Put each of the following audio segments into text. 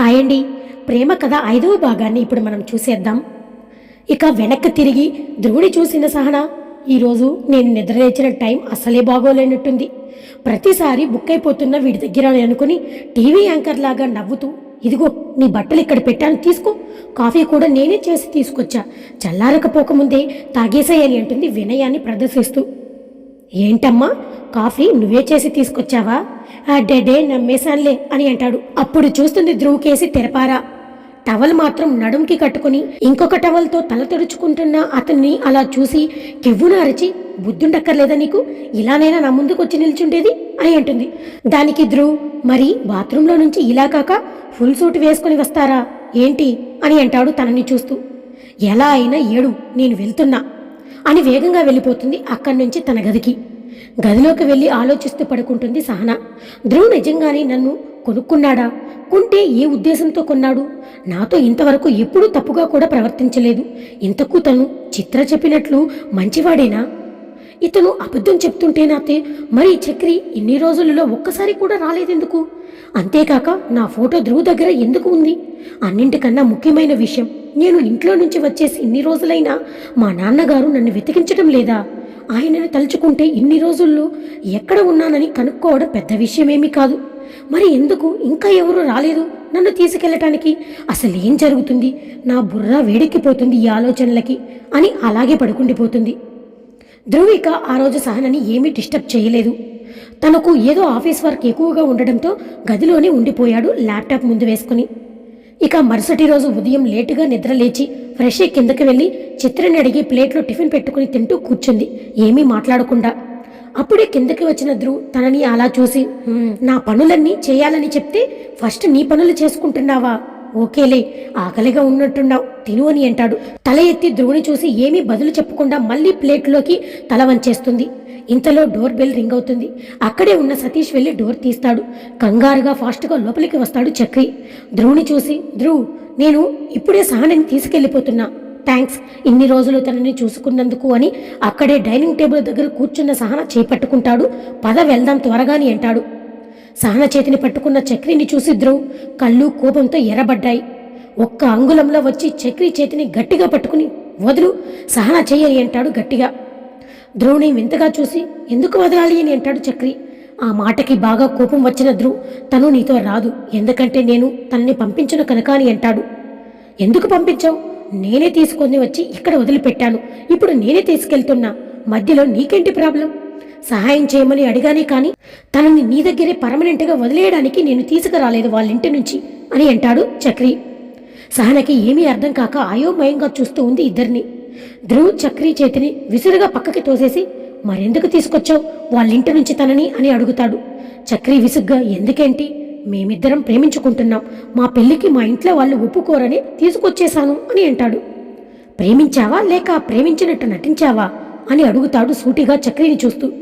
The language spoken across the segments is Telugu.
హాయ్ అండి ప్రేమ కథ ఐదవ భాగాన్ని ఇప్పుడు మనం చూసేద్దాం. ఇక వెనక్కి తిరిగి ధ్రువుడి చూసిన సహన ఈరోజు నేను నిద్రలేచిన టైం అసలే బాగోలేనట్టుంది. ప్రతిసారి బుక్ అయిపోతున్న వీడి దగ్గర అనుకుని టీవీ యాంకర్ లాగా నవ్వుతూ ఇదిగో నీ బట్టలు ఇక్కడ పెట్టాను తీసుకో. కాఫీ కూడా నేనే చేసి తీసుకొచ్చా. చల్లారకపోకముందే తాగేసేయాలి అంటుంది వినయాన్ని ప్రదర్శిస్తూ. ఏంటమ్మా కాఫీ నువ్వే చేసి తీసుకొచ్చావా? అడ్డెడే నమ్మేశాన్లే అని అంటాడు. అప్పుడు చూస్తుంది ధ్రువుకేసి తెరపారా. టవల్ మాత్రం నడుంకి కట్టుకుని ఇంకొక టవల్తో తల తుడుచుకుంటున్న అతన్ని అలా చూసి కెవ్వున అరిచి బుద్ధుండక్కర్లేదా నీకు? ఇలానైనా నా ముందుకు వచ్చి నిల్చుండేది? అని అంటుంది. దానికి ధ్రువ్ మరి బాత్రూంలో నుంచి ఇలా కాక ఫుల్ సూట్ వేసుకుని వస్తారా? ఏంటి? అని అంటాడు తనని చూస్తూ. ఎలా అయినా ఏడు నేను వెళ్తున్నా. అని వేగంగా వెళ్ళిపోతుంది అక్కడి నుంచి తన గదికి. గదిలోకి వెళ్ళి ఆలోచిస్తూ పడుకుంటుంది సహన. ధ్రువ్ నిజంగానే నన్ను కొనుక్కున్నాడా? కొంటే ఏ ఉద్దేశంతో కొన్నాడు? నాతో ఇంతవరకు ఎప్పుడూ తప్పుగా కూడా ప్రవర్తించలేదు. ఇంతకు తను చిత్ర చెప్పినట్లు మంచివాడేనా? ఇతను అబద్ధం చెప్తుంటే నాతే మరి చక్రి ఇన్ని రోజులలో ఒక్కసారి కూడా రాలేదెందుకు? అంతేకాక నా ఫోటో ధ్రువ్ దగ్గర ఎందుకు ఉంది? అన్నింటికన్నా ముఖ్యమైన విషయం నేను ఇంట్లో నుంచి వచ్చేసి ఇన్ని రోజులైనా మా నాన్నగారు నన్ను వెతికించడం లేదా? ఆయనను తలుచుకుంటే ఇన్ని రోజుల్లో ఎక్కడ ఉన్నానని కనుక్కోవడం పెద్ద విషయమేమీ కాదు. మరి ఎందుకు ఇంకా ఎవరు రాలేదు? నన్ను తీసుకెళ్ళటానికి అసలు ఏం జరుగుతుంది? నా బుర్ర వేడెక్కిపోతుంది ఈ ఆలోచనలకి అని అలాగే పడుకుండిపోతుంది. ధ్రువిక ఆ రోజు సహనని ఏమీ డిస్టర్బ్ చేయలేదు. తనకు ఏదో ఆఫీస్ వర్క్ ఎక్కువగా ఉండడంతో గదిలోనే ఉండిపోయాడు ల్యాప్టాప్ ముందు వేసుకుని. ఇక మరుసటి రోజు ఉదయం లేటుగా నిద్ర లేచి ఫ్రెష్ కిందకి వెళ్ళి చిత్రని అడిగి ప్లేట్లో టిఫిన్ పెట్టుకుని తింటూ కూర్చుంది. ఏమీ మాట్లాడకుండా. అప్పుడే కిందకి వచ్చిన ధ్రువ్ తనని అలా చూసి నా పనులన్నీ చేయాలని చెప్తే ఫస్ట్ నీ పనులు చేసుకుంటున్నావా? ఓకేలే ఆకలిగా ఉన్నట్టున్నావు తిను అని అంటాడు. తల ఎత్తి ధ్రువుని చూసి ఏమీ బదులు చెప్పకుండా మళ్ళీ ప్లేట్లోకి తల వంచేస్తుంది. ఇంతలో డోర్ బెల్ రింగ్ అవుతుంది. అక్కడే ఉన్న సతీష్ వెళ్ళి డోర్ తీస్తాడు. కంగారుగా ఫాస్ట్గా లోపలికి వస్తాడు చక్రి. ధ్రువుని చూసి ధ్రువ్ నేను ఇప్పుడే సహనని తీసుకెళ్ళిపోతున్నా. థ్యాంక్స్ ఇన్ని రోజులు తనని చూసుకున్నందుకు అని అక్కడే డైనింగ్ టేబుల్ దగ్గర కూర్చున్న సహన చేపట్టుకుంటాడు. పద వెళ్దాం త్వరగాని అంటాడు. సహన చేతిని పట్టుకున్న చక్రిని చూసి ధ్రువ్ కళ్ళు కోపంతో ఎర్రబడ్డాయి. ఒక్క అంగుళంలో వచ్చి చక్రి చేతిని గట్టిగా పట్టుకుని వదులు సహన చెయ్యని అంటాడు గట్టిగా. ధ్రువుని వింతగా చూసి ఎందుకు వదలాలి? అని అంటాడు చక్రి. ఆ మాటకి బాగా కోపం వచ్చిన ధ్రువ్ తను నీతో రాదు ఎందుకంటే నేను తనని పంపించను కనుక అని అంటాడు. ఎందుకు పంపించావు? నేనే తీసుకొని వచ్చి ఇక్కడ వదిలిపెట్టాను. ఇప్పుడు నేనే తీసుకెళ్తున్నా. మధ్యలో నీకేంటి ప్రాబ్లం? సహాయం చేయమని అడిగానే కానీ తనని నీ దగ్గరే పర్మనెంట్గా వదిలేయడానికి నేను తీసుకురాలేదు వాళ్ళ ఇంటి నుంచి అని అంటాడు చక్రి. సహనకి ఏమీ అర్థం కాక అయోమయంగా చూస్తూ ఉంది ఇద్దరిని. ధ్రువ్ చక్రి చేతిని విసురుగా పక్కకి తోసేసి మరెందుకు తీసుకొచ్చావు? వాళ్ళ ఇంటి నుంచి తనని అని అడుగుతాడు. చక్రి విసుగ్గా ఎందుకేంటి? మేమిద్దరం ప్రేమించుకుంటున్నాం. మా పెళ్ళికి మా ఇంట్లో వాళ్ళు ఒప్పుకోరని తీసుకొచ్చేశాను అని అంటాడు. ప్రేమించావా? లేక ప్రేమించినట్టు నటించావా? అని అడుగుతాడు సూటిగా చక్రిని చూస్తూ.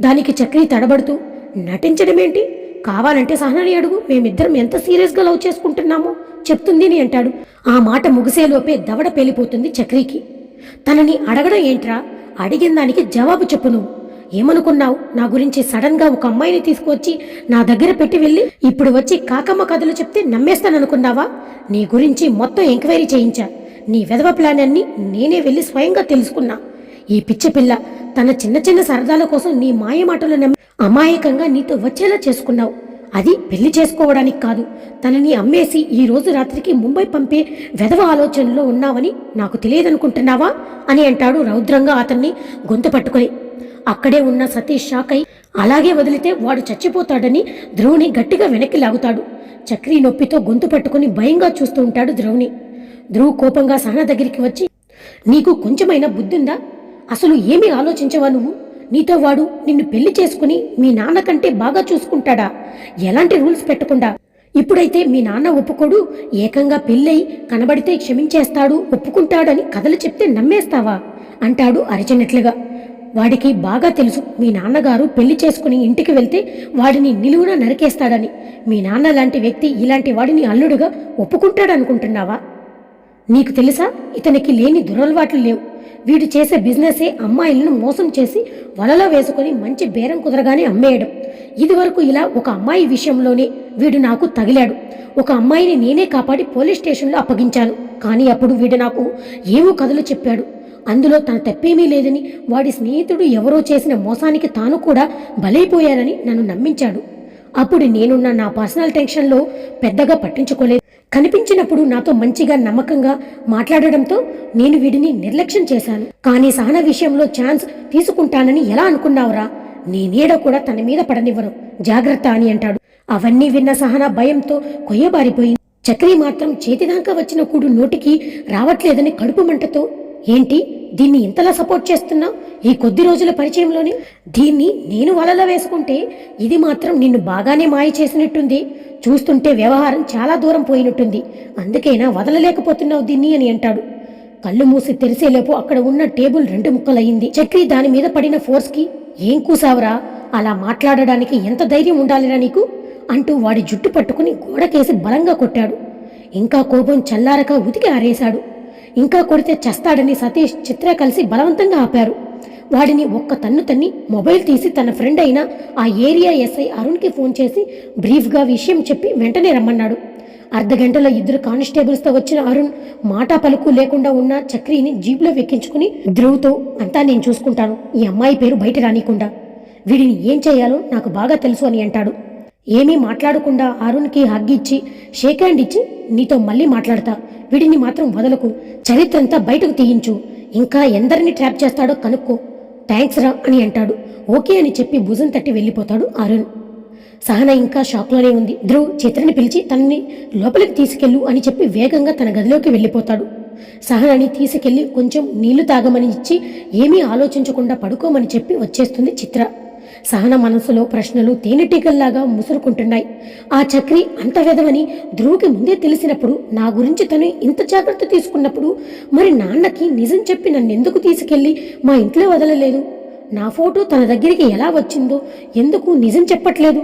దానికి చక్రి తడబడుతూ నటించడమేంటి? కావాలంటే సహనని అడుగు. మేమిద్దరం ఎంత సీరియస్గా లవ్ చేసుకుంటున్నామో చెప్తుంది అని అంటాడు. ఆ మాట ముగిసేలోపే దవడ పేలిపోతుంది చక్రికి. తనని అడగడం ఏంట్రా? అడిగిన దానికి జవాబు చెప్పు నువ్వు. ఏమనుకున్నావు? నా గురించి సడన్గా ఒక అమ్మాయిని తీసుకువచ్చి నా దగ్గర పెట్టి వెళ్ళి ఇప్పుడు వచ్చి కాకమ్మ కథలు చెప్తే నమ్మేస్తాననుకున్నావా? నీ గురించి మొత్తం ఎంక్వైరీ చేయించా. నీ వెధవ ప్లాన్ అన్ని నేనే వెళ్ళి స్వయంగా తెలుసుకున్నా. ఈ పిచ్చి పిల్ల తన చిన్న చిన్న సరదాల కోసం నీ మాయ మాటలు నమ్మి అమాయకంగా నీతో వచ్చేలా చేసుకున్నావు. అది పెళ్ళి చేసుకోవడానికి కాదు. తనని అమ్మేసి ఈ రోజు రాత్రికి ముంబై పంపే వెధవ ఆలోచనలో ఉన్నావని నాకు తెలియదనుకుంటున్నావా? అని అంటాడు రౌద్రంగా అతన్ని గొంతు పట్టుకొని. అక్కడే ఉన్న సతీష్ షాక్ అయి అలాగే వదిలితే వాడు చచ్చిపోతాడని ధ్రువుని గట్టిగా వెనక్కి లాగుతాడు. చక్రి నొప్పితో గొంతు పట్టుకుని భయంగా చూస్తూ ఉంటాడు ధ్రువుని ధ్రువు కోపంగా సహన దగ్గరికి వచ్చి నీకు కొంచెమైనా బుద్ధుందా? అసలు ఏమీ ఆలోచించవా నువ్వు? నీతో వాడు నిన్ను పెళ్ళి చేసుకుని మీ నాన్న కంటే బాగా చూసుకుంటాడా? ఎలాంటి రూల్స్ పెట్టకుండా? ఇప్పుడైతే మీ నాన్న ఒప్పుకోడు ఏకంగా పెళ్ళై కనబడితే క్షమించేస్తాడు ఒప్పుకుంటాడని కథలు చెప్తే నమ్మేస్తావా? అంటాడు అరిచినట్లుగా. వాడికి బాగా తెలుసు మీ నాన్నగారు పెళ్ళి చేసుకుని ఇంటికి వెళ్తే వాడిని నిలువున నరికేస్తాడని. మీ నాన్న లాంటి వ్యక్తి ఇలాంటి వాడిని అల్లుడుగా ఒప్పుకుంటాడనుకుంటున్నావా? నీకు తెలుసా ఇతనికి లేని దురలవాట్లు లేవు. వీడు చేసే బిజినెసే అమ్మాయిలను మోసం చేసి వలలో వేసుకొని మంచి బేరం కుదరగానే అమ్మేయడం. ఇదివరకు ఇలా ఒక అమ్మాయి విషయంలోనే వీడు నాకు తగిలాడు. ఒక అమ్మాయిని నేనే కాపాడి పోలీస్ స్టేషన్లో అప్పగించాను. కానీ అప్పుడు వీడు నాకు ఏవో కథలు చెప్పాడు. అందులో తన తప్పేమీ లేదని వాడి స్నేహితుడు ఎవరో చేసిన మోసానికి తాను కూడా బలైపోయానని నన్ను నమ్మించాడు. అప్పుడు నేనున్న నా పర్సనల్ టెన్షన్లో పెద్దగా పట్టించుకోలేదు. కనిపించినప్పుడు నాతో మంచిగా నమ్మకంగా మాట్లాడడంతో నేను వీడిని నిర్లక్ష్యం చేశాను. కానీ సహన విషయంలో ఛాన్స్ తీసుకుంటానని ఎలా అనుకున్నావురా? నేనేడ కూడా తన మీద పడనివ్వను. జాగ్రత్త అని అంటాడు. అవన్నీ విన్న సహన భయంతో కొయ్యబారిపోయింది. చక్రి మాత్రం చేతిదాకా వచ్చిన కూడు నోటికి రావట్లేదని కడుపు మంటతో ఏంటి దీన్ని ఇంతలా సపోర్ట్ చేస్తున్నావు? ఈ కొద్ది రోజుల పరిచయంలోనే? దీన్ని నేను వలలో వేసుకుంటే ఇది మాత్రం నిన్ను బాగానే మాయ చేసినట్టుంది. చూస్తుంటే వ్యవహారం చాలా దూరం పోయినట్టుంది. అందుకైనా వదలలేకపోతున్నావు దీన్ని అని అంటాడు. కళ్ళు మూసి తెరిసేలోపు అక్కడ ఉన్న టేబుల్ రెండు ముక్కలయ్యింది. చక్రి దాని మీద పడిన ఫోర్స్కి ఏం కూసావురా? అలా మాట్లాడడానికి ఎంత ధైర్యం ఉండాలిరా నీకు? అంటూ వాడి జుట్టు పట్టుకుని గోడకేసి బలంగా కొట్టాడు. ఇంకా కోపం చల్లారక ఉతికి ఆరేశాడు. ఇంకా కొడితే చస్తాడని సతీష్ చిత్ర కలిసి బలవంతంగా ఆపారు. వాడిని ఒక్క తన్ను తన్ని మొబైల్ తీసి తన ఫ్రెండ్ అయిన ఆ ఏరియా ఎస్ఐ అరుణ్కి ఫోన్ చేసి బ్రీఫ్గా విషయం చెప్పి వెంటనే రమ్మన్నాడు. అర్ధగంటలో ఇద్దరు కానిస్టేబుల్స్తో వచ్చిన అరుణ్ మాటా పలుకు లేకుండా ఉన్న చక్రిని జీప్లో వెక్కించుకుని ధ్రువ్తో అంతా నేను చూసుకుంటాను. ఈ అమ్మాయి పేరు బయట రానికుండా వీడిని ఏం చేయాలో నాకు బాగా తెలుసు అని అంటాడు. ఏమీ మాట్లాడకుండా అరుణ్కి హగ్ ఇచ్చి షేక్ హ్యాండ్ ఇచ్చి నీతో మళ్ళీ మాట్లాడతా. వీడిని మాత్రం వదలకు. చరిత్రంతా బయటకు తీయించు. ఇంకా ఎందరిని ట్రాప్ చేస్తాడో కనుక్కో. థ్యాంక్స్ రా అని అంటాడు. ఓకే అని చెప్పి భుజం తట్టి వెళ్ళిపోతాడు అరుణ్. సహన ఇంకా షాక్లోనే ఉంది. ధ్రువ్ చిత్రని పిలిచి తనని లోపలికి తీసుకెళ్ళు అని చెప్పి వేగంగా తన గదిలోకి వెళ్ళిపోతాడు. సహనని తీసుకెళ్ళి కొంచెం నీళ్ళు తాగమని ఇచ్చి ఏమీ ఆలోచించకుండా పడుకోమని చెప్పి వచ్చేస్తుంది చిత్ర. సహన మనసులో ప్రశ్నలు తేనెటీగల్లాగా ముసురుకుంటున్నాయి. ఆ చక్రి అంత వెదవని ధ్రువుకి ముందే తెలిసినప్పుడు నా గురించి తను ఇంత జాగ్రత్త తీసుకున్నప్పుడు మరి నాన్నకి నిజం చెప్పి నన్ను ఎందుకు మా ఇంట్లో వదలలేదు? నా ఫోటో తన దగ్గరికి ఎలా వచ్చిందో ఎందుకు నిజం చెప్పట్లేదు?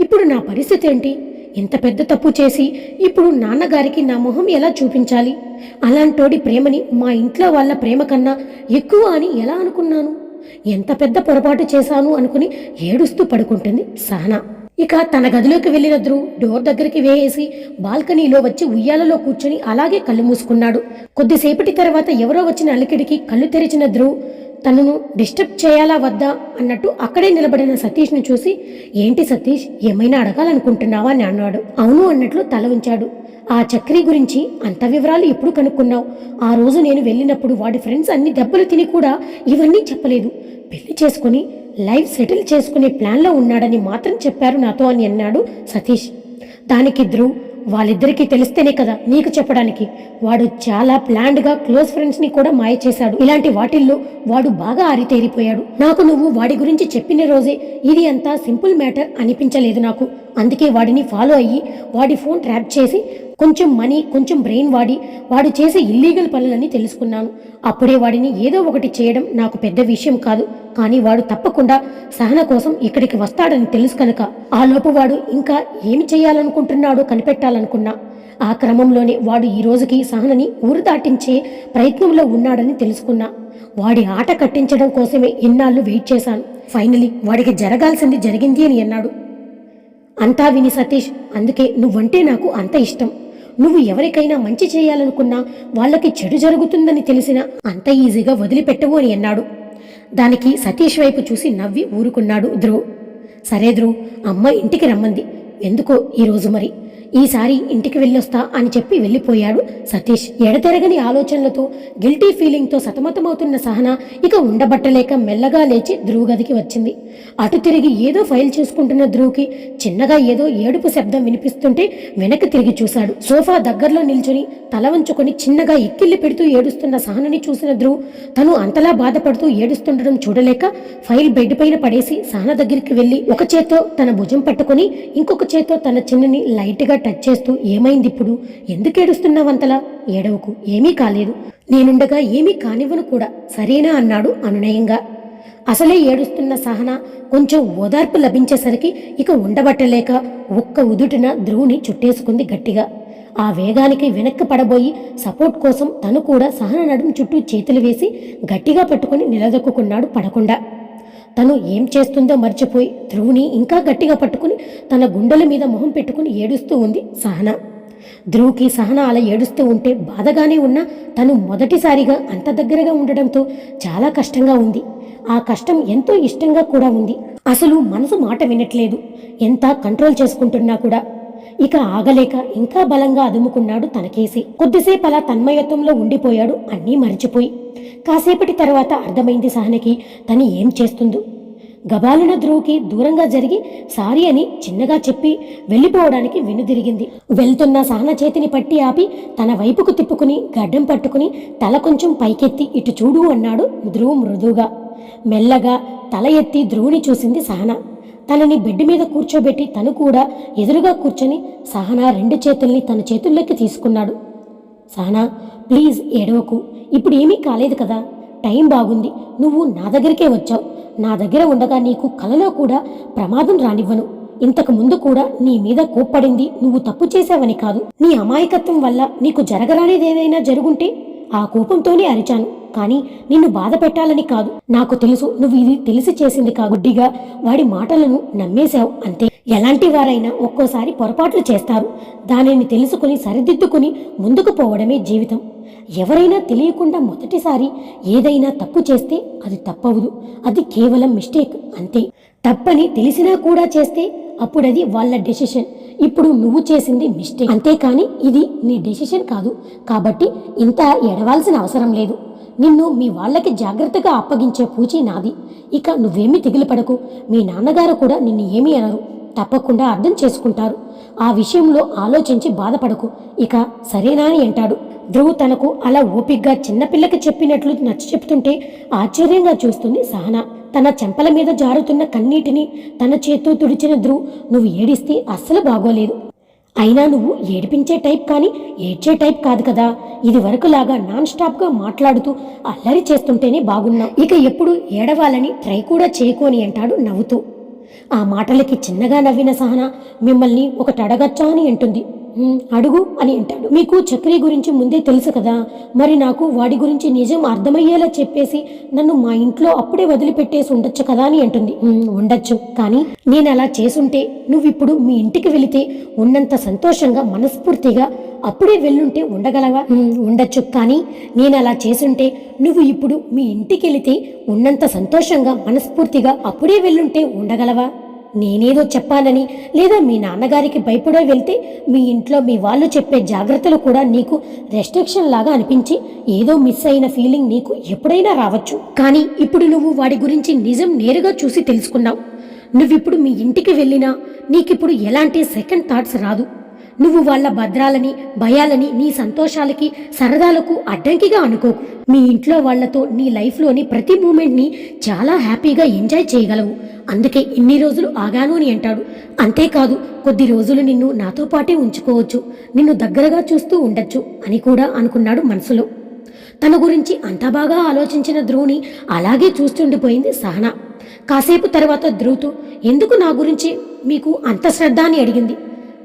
ఇప్పుడు నా పరిస్థితి ఏంటి? ఇంత పెద్ద తప్పు చేసి ఇప్పుడు నాన్నగారికి నా మొహం ఎలా చూపించాలి? అలాంటోడి ప్రేమని మా ఇంట్లో వాళ్ళ ప్రేమ కన్నా ఎక్కువ అని ఎలా అనుకున్నాను? ఎంత పెద్ద పొరపాటు చేశాను అనుకుని ఏడుస్తూ పడుకుంటుంది సహనా ఇక తన గదిలోకి వెళ్ళిన ధ్రువ్ డోర్ దగ్గరికి వేయేసి బాల్కనీలో వచ్చి ఉయ్యాలలో కూర్చొని అలాగే కళ్ళు మూసుకున్నాడు. కొద్దిసేపటి తర్వాత ఎవరో వచ్చిన అలికిడికి కళ్ళు తెరిచిన ధ్రువ్ తనను డిస్టర్బ్ చేయాలా వద్దా? అన్నట్టు అక్కడే నిలబడిన సతీష్ను చూసి ఏంటి సతీష్ ఏమైనా అడగాలనుకుంటున్నావా? అని అన్నాడు. అవును అన్నట్లు తల ఉంచాడు ఆ చక్రి గురించి అంత వివరాలు ఎప్పుడు కనుక్కున్నావు? ఆ రోజు నేను వెళ్ళినప్పుడు వాడి ఫ్రెండ్స్ అన్ని దెబ్బలు తిని కూడా ఇవన్నీ చెప్పలేదు. పెళ్ళి చేసుకుని లైఫ్ సెటిల్ చేసుకునే ప్లాన్లో ఉన్నాడని మాత్రం చెప్పారు నాతో అని అన్నాడు సతీష్. దానికి ధ్రువ్ వాళ్ళిద్దరికీ తెలిస్తేనే కదా నీకు చెప్పడానికి. వాడు చాలా ప్లాన్డ్గా క్లోజ్ ఫ్రెండ్స్ని కూడా మాయ చేశాడు. ఇలాంటి వాటిల్లో వాడు బాగా ఆరితేరిపోయాడు. నాకు నువ్వు వాడి గురించి చెప్పిన రోజే ఇది అంతా సింపుల్ మ్యాటర్ అనిపించలేదు నాకు. అందుకే వాడిని ఫాలో అయ్యి వాడి ఫోన్ ట్రాప్ చేసి కొంచెం మనీ కొంచెం బ్రెయిన్ వాడి వాడు చేసే ఇల్లీగల్ పనులని తెలుసుకున్నాను. అప్పుడే వాడిని ఏదో ఒకటి చేయడం నాకు పెద్ద విషయం కాదు. కానీ వాడు తప్పకుండా సహన కోసం ఇక్కడికి వస్తాడని తెలుసు కనుక ఆ లోపు వాడు ఇంకా ఏమి చేయాలనుకుంటున్నాడో కనిపెట్టాలనుకున్నా. ఆ క్రమంలోనే వాడు ఈ రోజుకి సహనని ఊరు దాటించే ప్రయత్నంలో ఉన్నాడని తెలుసుకున్నా. వాడి ఆట కట్టించడం కోసమే ఇన్నాళ్ళు వెయిట్ చేశాను. ఫైనలీ వాడికి జరగాల్సింది జరిగింది అని అన్నాడు. అంతా విని సతీష్ అందుకే నువ్వంటే నాకు అంత ఇష్టం. నువ్వు ఎవరికైనా మంచి చేయాలనుకున్నా వాళ్ళకి చెడు జరుగుతుందని తెలిసినా అంత ఈజీగా వదిలిపెట్టవు అని అన్నాడు. దానికి సతీష్ వైపు చూసి నవ్వి ఊరుకున్నాడు ధ్రువ్. సరే ధ్రువ్ అమ్మ ఇంటికి రమ్మంది. ఎందుకో ఈరోజు మరి? ఈసారి ఇంటికి వెళ్ళొస్తా అని చెప్పి వెళ్ళిపోయాడు సతీష్. ఎడతెరగని ఆలోచనలతో గిల్టీ ఫీలింగ్తో సతమతమవుతున్న సహన ఇక ఉండబట్టలేక మెల్లగా లేచి ధ్రువ్ గదికి వచ్చింది. అటు తిరిగి ఏదో ఫైల్ చూసుకుంటున్న ధ్రువ్కి చిన్నగా ఏదో ఏడుపు శబ్దం వినిపిస్తుంటే వెనక్కి తిరిగి చూశాడు. సోఫా దగ్గరలో నిల్చుని తల వంచుకొని చిన్నగా ఎక్కిల్లి పెడుతూ ఏడుస్తున్న సహనని చూసిన ధ్రువ్ తను అంతలా బాధపడుతూ ఏడుస్తుండడం చూడలేక ఫైల్ బెడ్ పైన పడేసి సహన దగ్గరికి వెళ్ళి ఒక చేత్తో తన భుజం పట్టుకొని ఇంకొక చేత్తో తన చిన్నని లైట్గా టచ్ చేస్తూ ఏమైంది ఇప్పుడు? ఎందుకు ఏడుస్తున్నావంతలా ఏడవకు ఏమీ కాలేదు. నేనుండగా ఏమీ కానివ్వను కూడా సరేనా అన్నాడు అనునయంగా. అసలే ఏడుస్తున్న సహన కొంచెం ఓదార్పు లభించేసరికి ఇక ఉండబట్టలేక ఒక్క ఉదుటిన ధ్రువుని చుట్టేసుకుంది గట్టిగా. ఆ వేగానికి వెనక్కి పడబోయి సపోర్ట్ కోసం తను కూడా సహన నడుము చుట్టూ చేతులు వేసి గట్టిగా పట్టుకుని నిలదొక్కున్నాడు పడకుండా. తను ఏం చేస్తుందో మర్చిపోయి ధ్రువుని ఇంకా గట్టిగా పట్టుకుని తన గుండెల మీద మొహం పెట్టుకుని ఏడుస్తూ ఉంది సహన. ధ్రువుకి సహన అలా ఏడుస్తూ ఉంటే బాధగానే ఉన్నా తను మొదటిసారిగా అంత దగ్గరగా ఉండడంతో చాలా కష్టంగా ఉంది. ఆ కష్టం ఎంతో ఇష్టంగా కూడా ఉంది. అసలు మనసు మాట వినట్లేదు. ఎంత కంట్రోల్ చేసుకుంటున్నా కూడా ఇక ఆగలేక ఇంకా బలంగా అదుముకున్నాడు తనకేసి. కొద్దిసేపు అలా తన్మయత్వంలో ఉండిపోయాడు అన్నీ మరిచిపోయి. కాసేపటి తర్వాత అర్థమైంది సహనకి తను ఏం చేస్తుందో. గబాలున ధ్రువుకి దూరంగా జరిగి సారీ అని చిన్నగా చెప్పి వెళ్ళిపోవడానికి వెనుదిరిగింది. వెళ్తున్న సహన చేతిని పట్టి ఆపి తన వైపుకు తిప్పుకుని గడ్డం పట్టుకుని తల కొంచెం పైకెత్తి ఇటు చూడు అన్నాడు ధ్రువు మృదువుగా. మెల్లగా తల ఎత్తి ధ్రువుని చూసింది సహన. తనని బెడ్ మీద కూర్చోబెట్టి తను కూడా ఎదురుగా కూర్చొని సహనా రెండు చేతుల్ని తన చేతుల్లోకి తీసుకున్నాడు. సహనా ప్లీజ్ ఏడవకు. ఇప్పుడు ఏమీ కాలేదు కదా. టైం బాగుంది. నువ్వు నా దగ్గరికే వచ్చావు. నా దగ్గర ఉండగా నీకు కలలో కూడా ప్రమాదం రానివ్వను. ఇంతకు ముందు కూడా నీ మీద కోప్పడింది నువ్వు తప్పు చేశావని కాదు. నీ అమాయకత్వం వల్ల నీకు జరగరానిదేదైనా జరుగుంటే ఆ కోపంతోనే అరిచాను. కానీ నిన్ను బాధ పెట్టాలని కాదు. నాకు తెలుసు నువ్వు ఇది తెలిసి చేసింది కాగుడ్డిగా వాడి మాటలను నమ్మేశావు అంతే. ఎలాంటి వారైనా ఒక్కోసారి పొరపాట్లు చేస్తారు. దానిని తెలుసుకుని సరిదిద్దుకుని ముందుకు పోవడమే జీవితం. ఎవరైనా తెలియకుండా మొదటిసారి ఏదైనా తప్పు చేస్తే అది తప్పవదు. అది కేవలం మిస్టేక్ అంతే. తప్పని తెలిసినా కూడా చేస్తే అప్పుడది వాళ్ళ డెసిషన్. ఇప్పుడు నువ్వు చేసింది మిస్టేక్. అంతేకాని ఇది నీ డెసిషన్ కాదు. కాబట్టి ఇంత ఎడవాల్సిన అవసరం లేదు. నిన్ను మీ వాళ్ళకి జాగ్రత్తగా అప్పగించే పూచి నాది. ఇక నువ్వేమీ దిగులు పడకు మీ నాన్నగారు కూడా నిన్ను ఏమీ అనరు. తప్పకుండా అర్థం చేసుకుంటారు. ఆ విషయంలో ఆలోచించి బాధపడకు. ఇక సరేనా అని అంటాడు. ధ్రువ్ తనకు అలా ఓపిగ్గా చిన్నపిల్లకి చెప్పినట్లు నచ్చ చెప్తుంటే ఆశ్చర్యంగా చూస్తుంది సహనా. తన చెంపల మీద జారుతున్న కన్నీటిని తన చేత్తో తుడిచిన ధ్రువ్ నువ్వు ఏడిస్తే అస్సలు బాగోలేదు. అయినా నువ్వు ఏడిపించే టైప్ కానీ ఏడ్చే టైప్ కాదు కదా. ఇది వరకులాగా నాన్ స్టాప్గా మాట్లాడుతూ అల్లరి చేస్తుంటేనే బాగున్నావు. ఇక ఎప్పుడు ఏడవాలని ట్రై కూడా చేయకోని అంటాడు నవ్వుతూ. ఆ మాటలకి చిన్నగా నవ్విన సహన మిమ్మల్ని ఒకటి అడగచ్చా అని అంటుంది. అడుగు అని అంటాడు. మీకు చక్రి గురించి ముందే తెలుసు కదా. మరి నాకు వాడి గురించి నిజం అర్థమయ్యేలా చెప్పేసి నన్ను మా ఇంట్లో అప్పుడే వదిలిపెట్టేసి ఉండొచ్చు కదా అని అంటుంది. ఉండొచ్చు. కానీ నేను అలా చేసుంటే నువ్విప్పుడు మీ ఇంటికి వెళితే ఉన్నంత సంతోషంగా మనస్ఫూర్తిగా అప్పుడే వెళ్ళుంటే ఉండగలవా? ఉండొచ్చు. కానీ నేను అలా చేసుంటే నువ్వు ఇప్పుడు మీ ఇంటికి వెళితే ఉన్నంత సంతోషంగా మనస్ఫూర్తిగా అప్పుడే వెళ్ళుంటే ఉండగలవా? నేనేదో చెప్పాలని లేదా మీ నాన్నగారికి భయపడే వెళ్తే మీ ఇంట్లో మీ వాళ్ళు చెప్పే జాగ్రత్తలు కూడా నీకు రెస్ట్రిక్షన్ లాగా అనిపించి ఏదో మిస్ అయిన ఫీలింగ్ నీకు ఎప్పుడైనా రావచ్చు. కానీ ఇప్పుడు నువ్వు వాడి గురించి నిజం నేరుగా చూసి తెలుసుకున్నావు. నువ్విప్పుడు మీ ఇంటికి వెళ్ళినా నీకిప్పుడు ఎలాంటి సెకండ్ థాట్స్ రాదు. నువ్వు వాళ్ళ భద్రాలని భయాలని నీ సంతోషాలకి సరదాలకు అడ్డంకిగా అనుకోకు మీ ఇంట్లో వాళ్ళతో నీ లైఫ్లోని ప్రతి మూమెంట్ని చాలా హ్యాపీగా ఎంజాయ్ చేయగలవు. అందుకే ఇన్ని రోజులు ఆగాను అని అంటాడు. అంతేకాదు కొద్ది రోజులు నిన్ను నాతో పాటే ఉంచుకోవచ్చు. నిన్ను దగ్గరగా చూస్తూ ఉండొచ్చు అని కూడా అనుకున్నాడు మనసులో. తన గురించి అంత బాగా ఆలోచించిన ధ్రువుని అలాగే చూస్తుండిపోయింది సహనా. కాసేపు తర్వాత ధ్రువుతో ఎందుకు నా గురించి మీకు అంత శ్రద్ధ అని అడిగింది.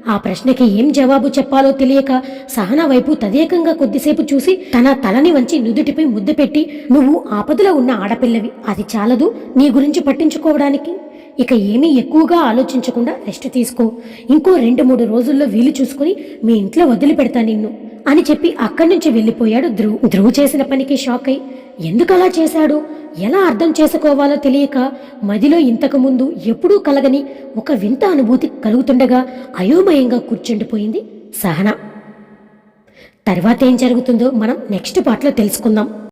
ఆ ప్రశ్నకి ఏం జవాబు చెప్పాలో తెలియక సహన వైపు తదేకంగా కొద్దిసేపు చూసి తన తలని వంచి నుదుటిపై ముద్దు పెట్టి నువ్వు ఆపదలో ఉన్న ఆడపిల్లవి అది చాలదు నీ గురించి పట్టించుకోవడానికి. ఇక ఏమీ ఎక్కువగా ఆలోచించకుండా రెస్ట్ తీసుకో. ఇంకో రెండు మూడు రోజుల్లో వీలు చూసుకుని మీ ఇంట్లో వదిలిపెడతా నిన్ను అని చెప్పి అక్కడి నుంచి వెళ్ళిపోయాడు ధ్రువ్. ధ్రువ్ చేసిన పనికి షాక్ అయి ఎందుకు అలా చేశాడు? ఎలా అర్థం చేసుకోవాలో తెలియక మదిలో ఇంతకు ముందు ఎప్పుడూ కలగని ఒక వింత అనుభూతి కలుగుతుండగా అయోమయంగా కూర్చుండిపోయింది సహన. తర్వాత ఏం జరుగుతుందో మనం నెక్స్ట్ పార్ట్లో తెలుసుకుందాం.